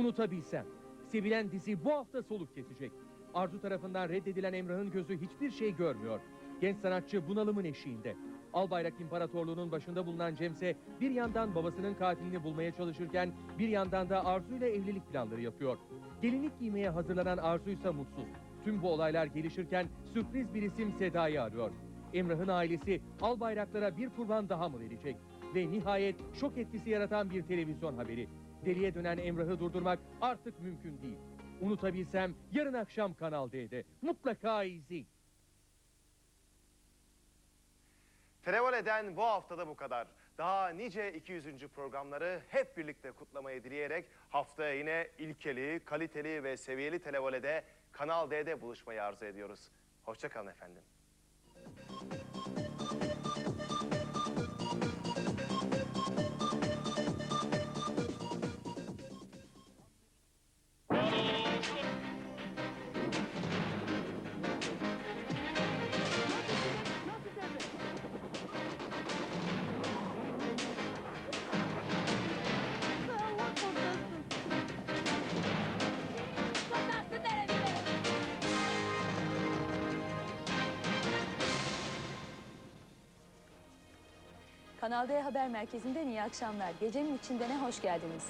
Unutabilsem. Sevilen dizi bu hafta soluk kesecek. Arzu tarafından reddedilen Emrah'ın gözü hiçbir şey görmüyor. Genç sanatçı bunalımın eşiğinde. Albayrak İmparatorluğu'nun başında bulunan Cemse bir yandan babasının katilini bulmaya çalışırken bir yandan da Arzu ile evlilik planları yapıyor. Gelinlik giymeye hazırlanan Arzu ise mutsuz. Tüm bu olaylar gelişirken sürpriz bir isim Seda'yı arıyor. Emrah'ın ailesi Albayraklara bir kurban daha mı verecek? Ve nihayet şok etkisi yaratan bir televizyon haberi. Deliye dönen Emrah'ı durdurmak artık mümkün değil. Unutabilsem yarın akşam Kanal D'de. Mutlaka izleyin. Televole'den bu haftada bu kadar. Daha nice 200. programları hep birlikte kutlamayı dileyerek haftaya yine ilkeli, kaliteli ve seviyeli Televole'de Kanal D'de buluşmayı arzu ediyoruz. Hoşçakalın efendim. Kanal D Haber Merkezi'nden iyi akşamlar. Gecenin içinde ne hoş geldiniz.